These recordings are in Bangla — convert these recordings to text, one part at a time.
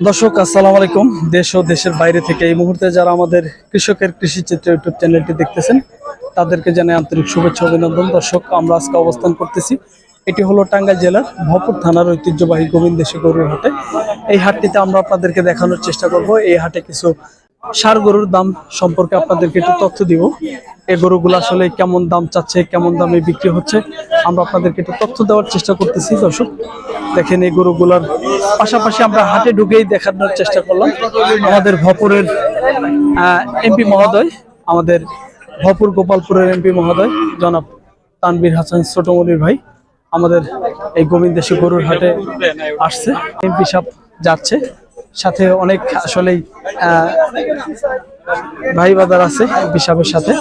দর্শক, আসসালামু আলাইকুম। দেশ ও দেশের বাইরে থেকে এই মুহূর্তে যারা আমাদের কৃষকের কৃষি চিত্র ইউটিউব চ্যানেলটি দেখতেছেন, তাদেরকে জানাই আন্তরিক শুভেচ্ছা অভিনন্দন। দর্শক, আমরা আজকে অবস্থান করতেছি এটি হলো টাঙ্গাইল জেলার ভপুর থানার ঐতিহ্যবাহী গোবিন্দেশী গরুর হাটে। এই হাটটিতে আমরা আপনাদেরকে দেখানোর চেষ্টা করব। এই হাটে কিছু সার গরুর দাম সম্পর্কে আপনাদেরকে একটু তথ্য দিব। এই গরুগুলো আসলে কেমন দাম চাচ্ছে, কেমন দামে বিক্রি হচ্ছে, আমরা আপনাদেরকে একটু তথ্য দেওয়ার চেষ্টা করতেছি। দর্শক দেখেন এই গরুগুলার পাশাপাশি আমরা হাটে ঢুকেই দেখানোর চেষ্টা করলাম। আমাদের ভপুরের এমপি মহোদয়, আমাদের ভপুর গোপালপুরের এমপি মহোদয়, জনাব তানবীর হাসান ছোটমনির ভাই, আমাদের এই গোবিন্দেশী গরুর হাটে আসছে। এমপি সাহেব যাচ্ছে, সাথে অনেক আসলেই ভাই বাজার আছে এমপি বিশাবের সাথে।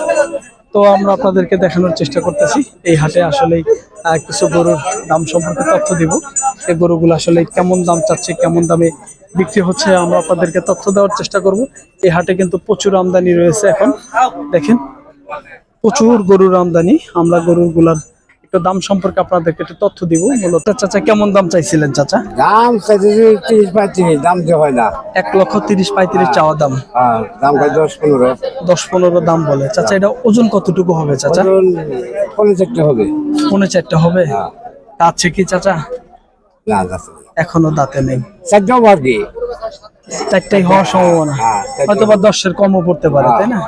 তো আমরা আপনাদেরকে দেখানোর চেষ্টা করতেছি। এই হাটে আসলে কিছু গরুর দাম সম্পর্কে তথ্য দিব। এই গরুগুলো আসলে কেমন দাম চাচ্ছে, কেমন দামে বিক্রি হচ্ছে, আমরা আপনাদেরকে তথ্য দেওয়ার চেষ্টা করব। এই হাটে কিন্তু প্রচুর আমদানি রয়েছে এখন। দেখেন, প্রচুর গরুর আমদানি। আমরা গরুগুলার একটু দাম সম্পর্কে আপনাদেরকে একটু তথ্য দিব মূলত। চাচা কেমন দাম চাইছিলেন চাচা? দাম চাইতেছি তিরিশ পঁয়ত্রিশ দাম দিয়ে হয় না। এক লক্ষ তিরিশ পঁয়ত্রিশ চাওয়া দাম। আর দাম হয় দশ পনেরো। দশ পনেরো দাম বলে। চাচা এটা ওজন কতটুকু হবে চাচা? ওজন পনেরো চারটে হবে। পৌনে চারটে হবে? আছে কি চাচা? না যাচ্ছে না। এখনও দাঁতে নেই। চারটেও বাদ দিয়ে চারটাই হওয়ার সম্ভাবনা। হ্যাঁ। হয়তো বা দশের কমও পড়তে পারে তাই না?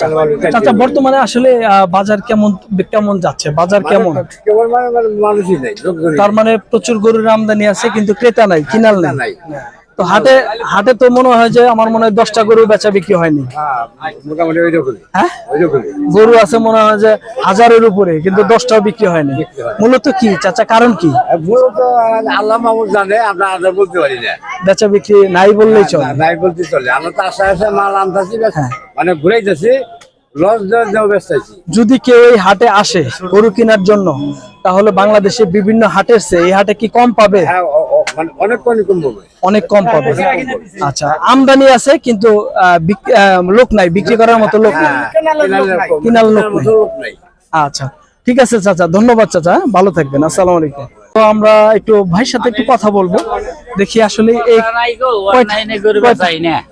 চারটে। চাচা বর্তমানে আসলে বাজার কেমন কেমন যাচ্ছে? বাজার কেমন? কেবল মানে মানে মানুষই নেই তার মানে প্রচুর গরুর আমদানি আছে কিন্তু ক্রেতা নাই কিনাল নাই। তো হাটে হাটে তো মনে হয় যে আমার মনে হয় দশটা গরু বেচা বিক্রি হয়নি। হ্যাঁ হ্যাঁ? গরু আছে মনে হয় যে হাজারের উপরে কিন্তু দশটাও বিক্রি হয়নি। মূলত কি? চাচা কারণ কি? আল্লাহ জানে আমরা আদা বলতে পারি না। বেচা বিক্রি নাই বললেই চলে। নাই বলতে চলে। আমরা তো আশা আশা মাল আনতেছি হ্যাঁ। মানে ঘুরাইতেছি যদি কেউ এই হাটে আসে গরু কেনার জন্য তাহলে বাংলাদেশে বিভিন্ন হাটের চেয়ে এই হাটে কি কম পাবে? হ্যাঁ মানে অনেক কম হবে অনেক কম পাবে। আচ্ছা আমদানি আছে কিন্তু লোক নাই বিক্রি করার মতো লোক নাই। কেনার লোক নাই। কেনার লোক নাই। আচ্ছা ঠিক আছে চাচা ধন্যবাদ চাচা হ্যাঁ? ভালো থাকবেন আসসালামু আলাইকুম। তো আমরা একটু ভাইয়ের সাথে একটু কথা বলব। দেখি আসলে এই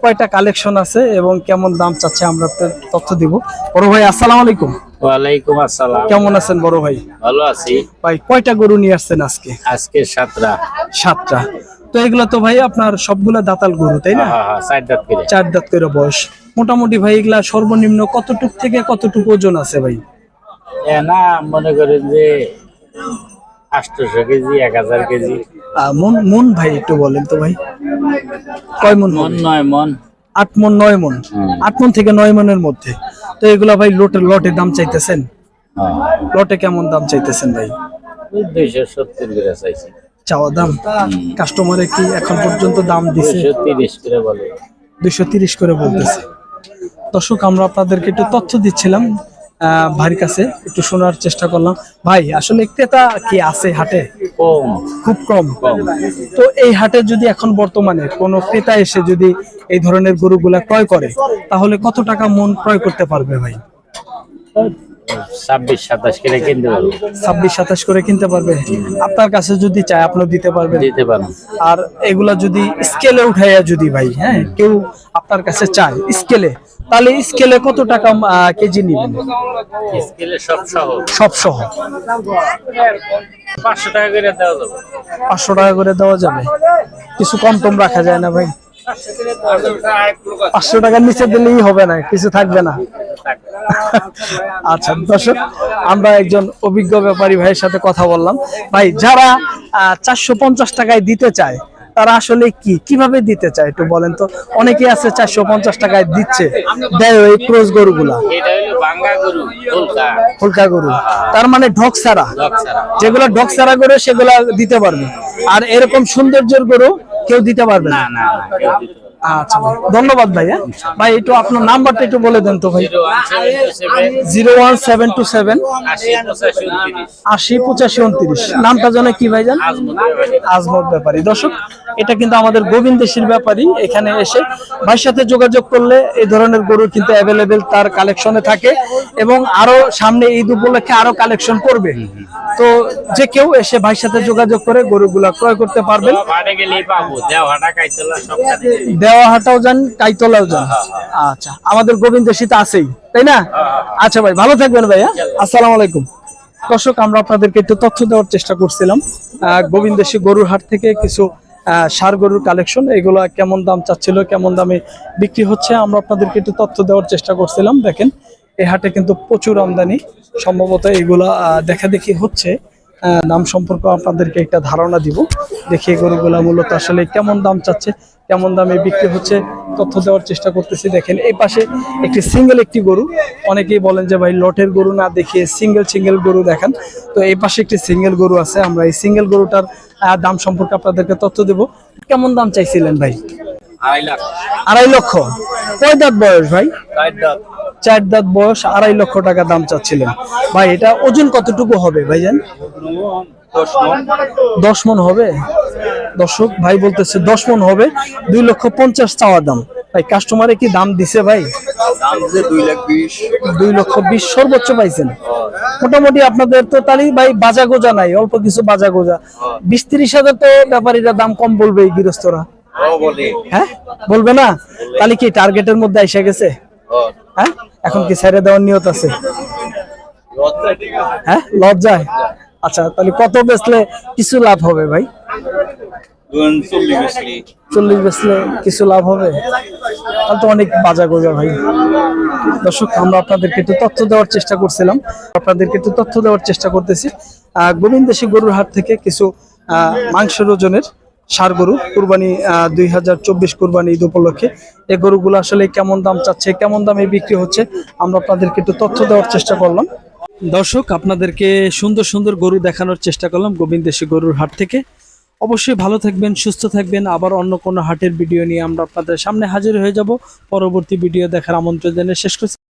কয়টা- কালেকশন আছে এবং কেমন দাম চাচ্ছে আমরা তথ্য দিব। বড় ভাই আসসালামু আলাইকুম। ওয়ালাইকুম আসসালাম। কেমন আছেন বড় ভাই? ভালো আছি। ভাই কয়টা গরু নিয়ে আসছেন আজকে? আজকে সাতটা। সাতটা। তো এগুলো তো ভাই আপনার সবগুলা দাতাল গরু তাই না? হ্যাঁ হ্যাঁ চার দাঁত করে। বয়স। মোটামুটি ভাই এগুলা সর্বনিম্ন কতটুক থেকে কতটুকু ওজন আছে ভাই? না মনে করেন যে আটশোশো কেজি এক হাজার কেজি। আহ, মন মন ভাই একটু বলেন তো ভাই। কয় মন মন নয় মন। আট মন নয় মন। আট মন থেকে নয় মনের মধ্যে। তো এগুলা ভাই লটে লটে দাম চাইতেছেন? হ্যাঁ। লটে কেমন দাম চাইতেছেন ভাই? দুইশো সত্তর করে চাইছি। চাওয়া দাম? কাস্টমারে কি এখন পর্যন্ত দাম দিছে? দুইশো তিরিশ করে বলে। দুইশো তিরিশ করে বলতেছে। দর্শক আমরা আপনাদেরকে একটু তথ্য দিচ্ছিলাম। ভাইয়ের কাছে একটু শোনার চেষ্টা করলাম। ভাই আসলে ক্রেতা কি আছে হাটে? কম। খুব কম। তো এই হাটে যদি এখন বর্তমানে কোনো ক্রেতা এসে যদি এই ধরনের গরুগুলা ক্রয় করে তাহলে কত টাকা মন ক্রয় করতে পারবে ভাই? ছাব্বিশ সাতাশ করে কিনতে পারব। ছাব্বিশ সাতাশ করে কিনতে পারবে? আপনার কাছে যদি চায় আপনি দিতে পারবেন। দিতে পারব। আর এগুলা যদি স্কেলে উঠাইয়া যদি ভাই হ্যাঁ কেউ আপনার কাছে চায় স্কেলে তাহলে স্কেলে কত টাকা কেজি নিবেন? স্কেলে সব সহ। সব সহ। পাঁচশো টাকা করে দেওয়া যাবে। পাঁচশো টাকা করে দেওয়া যাবে। কিছু কম টম রাখা যায় না ভাই। পাঁচশো টাকার নিচে দিলেই হবে না, কিছু থাকবে না। আচ্ছা দর্শক, আমরা একজন অভিজ্ঞ ব্যাপারী ভাইয়ের সাথে কথা বললাম। ভাই, যারা চারশো পঞ্চাশ টাকায় দিতে চায়, তারা আসলে কি? কীভাবে দিতে চায় একটু বলেন তো? অনেকে আছে চারশো পঞ্চাশ টাকায় দিচ্ছে গরুগুলা। গরু। তার মানে ঢক ছাড়া। যেগুলো ঢক ছাড়া গরু, সেগুলা দিতে পারবে। আর এরকম সৌন্দর্যের গরু কেউ দিতে পারবে না। আচ্ছা ধন্যবাদ ভাই হ্যাঁ ভাই একটু আপনার নাম্বারটা একটু বলে দেন তো ভাই। Zero one seven two seven. আশি পঁচাশি উনত্রিশ। নামটা জানে কি ভাই জান। আজমত ব্যাপারী। দর্শক এটা কিন্তু আমাদের গোবিন্দেশীর ব্যাপারী এখানে এসে ভাইয়ের সাথে যোগাযোগ করলে এই ধরনের গরু কিন্তু অ্যাভেলেবেল তার কালেকশনে থাকে এবং আরও সামনে ঈদ উপলক্ষে আরও কালেকশন করবে। তো যে কেউ এসে ভাইয়ের সাথে যোগাযোগ করে গরুগুলা ক্রয় করতে পারবেন। দেওয়া হাটাও যান কাইতলাও যান। আচ্ছা আমাদের গোবিন্দ গোবিন্দেশী তো আছেই তাই না? আচ্ছা ভাই ভালো থাকবেন ভাইয়া। আসসালামু আলাইকুম। দর্শক আমরা আপনাদেরকে একটু তথ্য দেওয়ার চেষ্টা করছিলাম। আহ, গোবিন্দেশী গরুর হাট থেকে কিছু ষাঁড় গরুর কালেকশন এগুলো কেমন দাম চাচ্ছিল, কেমন দামে বিক্রি হচ্ছে, আমরা আপনাদেরকে একটু তথ্য দেওয়ার চেষ্টা করছিলাম। দেখেন, এ হাটে কিন্তু প্রচুর আমদানি, সম্ভবত এগুলা দেখা দেখি হচ্ছে। দাম সম্পর্কে আপনাদেরকে একটা ধারণা দিব। দেখি গরুগুলা মূলত আসলে কেমন দাম চাচ্ছে কেমন দামে বিক্রি হচ্ছে তথ্য দেওয়ার চেষ্টা করতেছি। দেখেন এই পাশে একটি সিঙ্গেল একটি গরু। অনেকেই বলেন যে ভাই লটের গরু না দেখিয়ে সিঙ্গেল সিঙ্গেল গরু দেখান। তো এই পাশে একটি সিঙ্গেল গরু আছে। আমরা এই সিঙ্গেল গরুটার দাম সম্পর্কে আপনাদেরকে তথ্য দেব। কেমন দাম চাইছিলেন ভাই? আড়াই লাখ। আড়াই লক্ষ। কয় দাঁত বয়স ভাই? চার দাঁত বয়স আড়াই লক্ষ টাকা দাম চাচ্ছিলেন। ভাই এটা ওজন কতটুকু হবে ভাইজান? দশ মন দশ মন হবে? দর্শক ভাই বলতেছে দশ মন হবে দুই লক্ষ পঞ্চাশ চাওয়া দাম। ভাই কাস্টমারে কি দাম দিছে ভাই? দুই লক্ষ বিশ সর্বোচ্চ পাইছেন। মোটামুটি আপনাদের তো তাহলে ভাই বাজা গোজা নাই অল্প কিছু বাজা গোজা বিশ তিরিশ হাজার তো ব্যাপারীরা দাম কম বলবে এই গৃহস্থরা। ও হ্যাঁ? বলবে না? তাহলে কি টার্গেটের মধ্যে এসে গেছে? হ্যাঁ? এখন কি ছেড়ে দেওয়ার নিয়ত আছে? হ্যাঁ? লজ্জায়? আচ্ছা তাহলে কত বেচলে কিছু লাভ হবে ভাই? চল্লিশ বেচলে কিছু লাভ হবে? তাহলে তো অনেক বাজা গোজা ভাই। দর্শক আমরা আপনাদেরকে একটু তথ্য দেওয়ার চেষ্টা করছিলাম। আপনাদেরকে একটু তথ্য দেওয়ার চেষ্টা করতেছি। আহ, গোবিন্দেশী গরুর হাট থেকে কিছু আহ, মাংসের ওজনের সার গরু, কুরবানি দুই হাজার চব্বিশ কুরবানি ঈদ উপলক্ষে। এই গরুগুলো আসলে কেমন দাম চাচ্ছে, কেমন দামে বিক্রি হচ্ছে, আমরা আপনাদেরকে একটু তথ্য দেওয়ার চেষ্টা করলাম। দর্শক, আপনাদেরকে সুন্দর সুন্দর গরু দেখানোর চেষ্টা করলাম গোবিন্দেশী গরুর হাট থেকে। অবশ্যই ভালো থাকবেন, সুস্থ থাকবেন। আবার অন্য কোনো হাটের ভিডিও নিয়ে আমরা আপনাদের সামনে হাজির হয়ে যাব। পরবর্তী ভিডিও দেখার আমন্ত্রণ জানিয়ে শেষ করছি।